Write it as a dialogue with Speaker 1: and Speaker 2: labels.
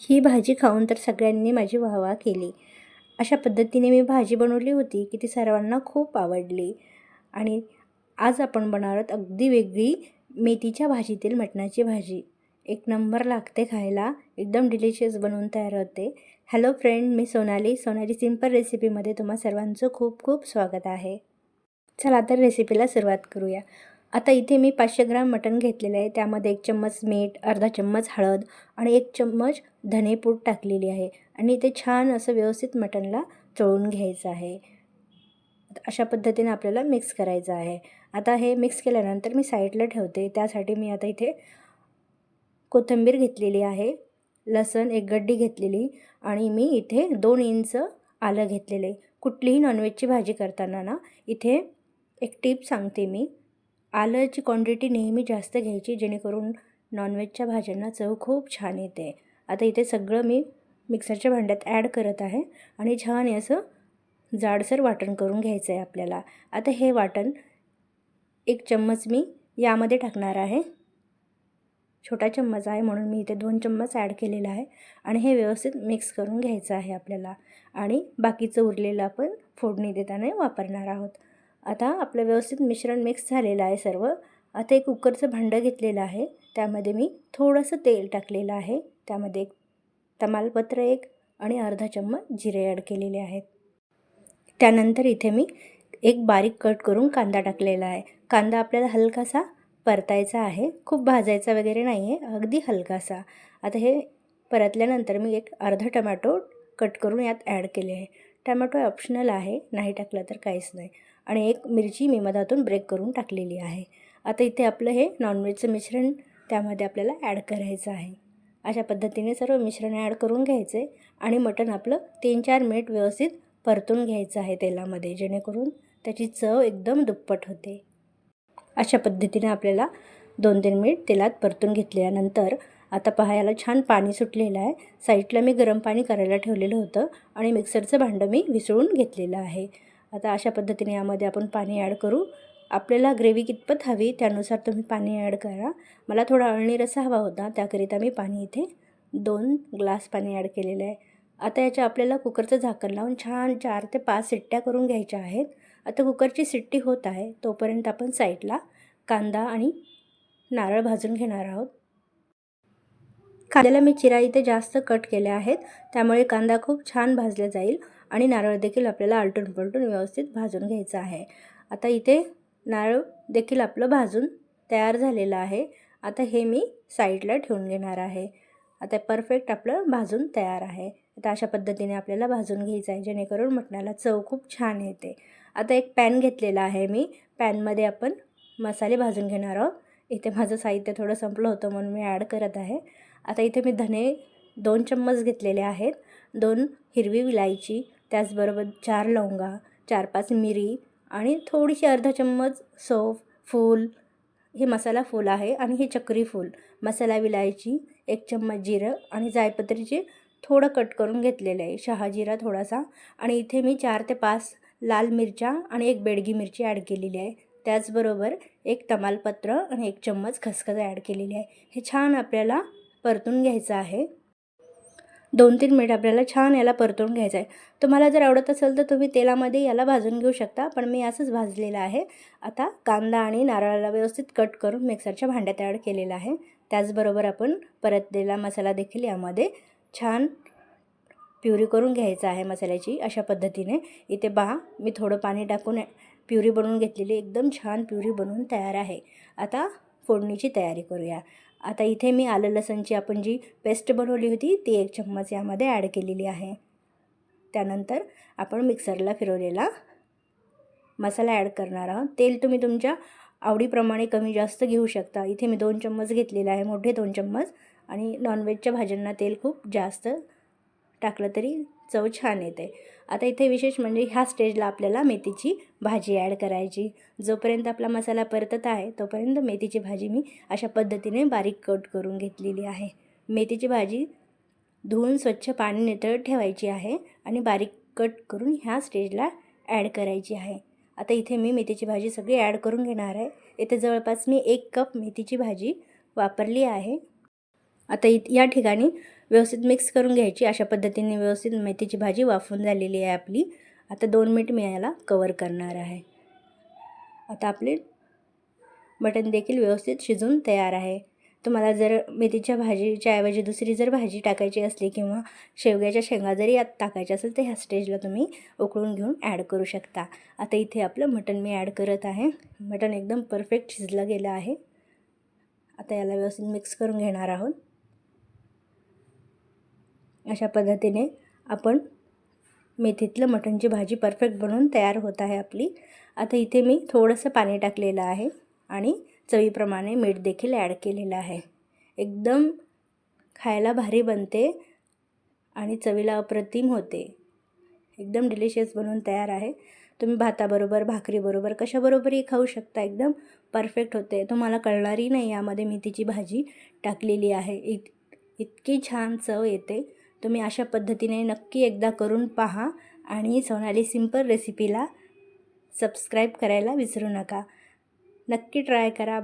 Speaker 1: ही भाजी खाऊन तर सगळ्यांनी माझी वाहवा केली. अशा पद्धतीने मी भाजी बनवली होती की ती सर्वांना खूप आवडली. आणि आज आपण बनवणार आहोत अगदी वेगळी मेथीच्या भाजीतील मटणाची भाजी. एक नंबर लागते खायला. एकदम डिलिशियस बनवून तयार होते. हॅलो फ्रेंड मी सोनाली. सोनाली सिंपल रेसिपीमध्ये तुम्हा सर्वांचं खूप खूप स्वागत आहे. चला तर रेसिपीला सुरुवात करूया. आता इथे मी पाचशे ग्राम मटण घेतलेलं आहे. त्यामध्ये एक चम्मच मीठ अर्धा चम्मच हळद आणि एक चम्मच धनेपूड टाकलेली आहे. आणि ते छान असं व्यवस्थित मटणला चळून घ्यायचं आहे. अशा पद्धतीने आपल्याला मिक्स करायचं आहे. आता हे मिक्स केल्यानंतर मी साईडला ठेवते. त्यासाठी मी आता इथे कोथिंबीर घेतलेली आहे. लसण एक गड्डी घेतलेली आणि मी इथे दोन इंच आलं घेतलेले कुठलीही नॉनव्हेजची भाजी करताना ना इथे एक टीप सांगते मी. आलंची क्वांटिटी नेहमी जास्त घ्यायची जेणेकरून नॉनव्हेजच्या भाज्यांना चव खूप छान येते. आता इथे सगळं मी मिक्सरच्या भांड्यात ॲड करत आहे आणि छान असं जाडसर वाटण करून घ्यायचं आहे आपल्याला. आता हे वाटण एक चम्मच मी यामध्ये टाकणार आहे. छोटा चम्मच आहे म्हणून मी इथे दोन चम्मच ॲड केलेला आहे आणि हे व्यवस्थित मिक्स करून घ्यायचं आहे आपल्याला. आणि बाकीचं उरलेलं आपण फोडणी देताना वापरणार आहोत. आता आपलं व्यवस्थित मिश्रण मिक्स झालेलं आहे सर्व. आता एक कुकरचं भांडं घेतलेलं आहे. त्यामध्ये मी थोडंसं तेल टाकलेलं आहे. त्यामध्ये एक तमालपत्र एक आणि अर्धा चम्मच जिरे ॲड केलेले आहेत. त्यानंतर इथे मी एक बारीक कट करून कांदा टाकलेला आहे. कांदा आपल्याला हलकासा परतायचा आहे. खूप भाजायचा वगैरे नाही आहे अगदी हलकासा. आता हे परतल्यानंतर मी एक अर्धा टमॅटो कट करून यात ॲड केले आहे. टमॅटो ऑप्शनल आहे. नाही टाकलं तर काहीच नाही. आणि एक मिरची मी मधातून ब्रेक करून टाकलेली आहे. आता इथे आपलं हे नॉनव्हेजचं मिश्रण त्यामध्ये आपल्याला ॲड करायचं आहे. अशा पद्धतीने सर्व मिश्रण ॲड करून घ्यायचे आणि मटण आपलं तीन चार मिनिट व्यवस्थित परतून घ्यायचं आहे तेलामध्ये जेणेकरून त्याची चव एकदम दुप्पट होते. अशा पद्धतीने आपल्याला दोन तीन मिनिट तेलात परतून घेतल्यानंतर आता पहायला छान पाणी सुटलेलं आहे. साईडला मी गरम पाणी करायला ठेवलेलं होतं आणि मिक्सरचं भांडं मी विसळून घेतलेलं आहे. आता अशा पद्धतीने यामध्ये आपण पाणी ॲड करू. आपल्याला ग्रेव्ही कितपत हवी त्यानुसार तुम्ही पाणी ॲड करा. मला थोडा अळणी रसा हवा होता त्याकरिता मी पाणी इथे दोन ग्लास पाणी ॲड केलेलं आहे. आता याच्या आपल्याला कुकरचं झाकण लावून छान चार ते पाच सिट्ट्या करून घ्यायच्या आहेत. आता कुकरची सिट्टी होत आहे तोपर्यंत आपण साईडला कांदा आणि नारळ भाजून घेणार आहोत. कांद्याला मी चिरा इथे जास्त कट केल्या आहेत त्यामुळे कांदा खूप छान भाजला जाईल. आणि नारळ देखील आपल्याला आलटून पलटून व्यवस्थित भाजून घ्यायचं आहे. आता इथे नारळ देखील आपलं भाजून तयार झालेलं आहे. आता हे मी साईडला ठेवून घेणार आहे. आता परफेक्ट आपलं भाजून तयार आहे. आता अशा पद्धतीने आपल्याला भाजून घ्यायचं आहे जेणेकरून मटणाला चव खूप छान येते. आता एक पॅन घेतलेला आहे मी. पॅनमध्ये आपण मसाले भाजून घेणार आहोत. इथे माझं साहित्य थोडं संपलं होतं म्हणून मी ॲड करत आहे. आता इथे मी धने दोन चम्मच घेतलेले आहेत. दोन हिरवी विलायची त्याचबरोबर चार लवंगा चार पाच मिरी आणि थोडीशी अर्धा चम्मच सौफ फूल. हे मसाला फूल आहे आणि हे चक्री फूल. मसाला विलायची एक चम्मच जिरं आणि जायपत्रीचे थोडं कट करून घेतलेलं आहे. शहाजिरा थोडासा आणि इथे मी चार ते पाच लाल मिरच्या आणि एक बेडगी मिरची ॲड केलेली आहे. त्याचबरोबर एक तमालपत्र आणि एक चम्मच खसखस ॲड केलेली आहे. हे छान आपल्याला परतून घ्यायचं आहे. दोन तीन मिनिट आपल्याला छान याला परतून घ्यायचं आहे तुम्हाला जर आवडत असेल तर तुम्ही तेलामध्ये याला भाजून घेऊ शकता पण मी असंच भाजलेलं आहे. आता कांदा आणि नारळाला व्यवस्थित कट करून मिक्सरच्या भांड्यात ॲड केलेला आहे. त्याचबरोबर आपण परतलेला मसाला देखील यामध्ये छान प्युरी करून घ्यायचा आहे मसाल्याची अशा पद्धतीने. इथे पहा मी थोडं पाणी टाकून प्युरी बनवून घेतलेली एकदम छान प्युरी बनवून तयार आहे. आता फोडणीची तयारी करूया. आता इथे मी आलं लसणची आपण जी पेस्ट बनवली होती ती एक चम्मच यामध्ये ॲड केलेली आहे. त्यानंतर आपण मिक्सरला फिरवलेला मसाला ॲड करणार आहोत. तेल तुम्ही तुमच्या आवडीप्रमाणे कमी जास्त घेऊ शकता. इथे मी दोन चम्मच घेतलेला आहे मोठे दोन चम्मच. आणि नॉनव्हेजच्या भाज्यांना तेल खूप जास्त टाकलं तरी चव छान येते. आता इथे विशेष म्हणजे ह्या स्टेजला आपल्याला मेथीची भाजी ॲड करायची. जोपर्यंत आपला मसाला परतत आहे तोपर्यंत मेथीची भाजी मी अशा पद्धतीने बारीक कट करून घेतलेली आहे. मेथीची भाजी धुवून स्वच्छ पाणी नितळ ठेवायची आहे आणि बारीक कट करून ह्या स्टेजला ॲड करायची आहे. आता इथे मी मेथीची भाजी सगळी ॲड करून घेणार आहे. इथे जवळपास मी एक कप मेथीची भाजी वापरली आहे. आता इत या ठिकाणी व्यवस्थित मिक्स करून घ्यायची. अशा पद्धतीने व्यवस्थित मेथीची भाजी वाफून झालेली आहे आपली. आता दोन मिनिट मी याला कवर करणार आहे. आता आपले मटण देखील व्यवस्थित शिजून तयार आहे. तुम्हाला जर मेथीच्या भाजीच्या ऐवजी दुसरी जर भाजी टाकायची असली किंवा शेवग्याच्या शेंगा जरी यात टाकायच्या असेल तर ह्या स्टेजला तुम्ही उकळून घेऊन ॲड करू शकता. आता इथे आपलं मटण मी ॲड करत आहे. मटण एकदम परफेक्ट शिजलं गेलं आहे. आता याला व्यवस्थित मिक्स करून घेणार आहोत. अशा पद्धतीने आपण मेथीतलं मटणची भाजी परफेक्ट बनवून तयार होत आहे आपली. आता इथे मी थोडंसं पाणी टाकलेलं आहे आणि चवीप्रमाणे मीठ देखील ॲड केलेलं आहे. एकदम खायला भारी बनते आणि चवीला अप्रतिम होते. एकदम डिलिशियस बनवून तयार आहे. तुम्ही भाताबरोबर भाकरीबरोबर कशाबरोबरही खाऊ शकता. एकदम परफेक्ट होते. तुम्हाला कळणारही नाही यामध्ये मेथीची भाजी टाकलेली आहे. इत इतकी छान चव येते. तुम्ही अशा पद्धतीने नक्की एकदा करून पहा आणि सोनाली सिंपल रेसिपीला सबस्क्राईब करायला विसरू नका. नक्की ट्राय करा.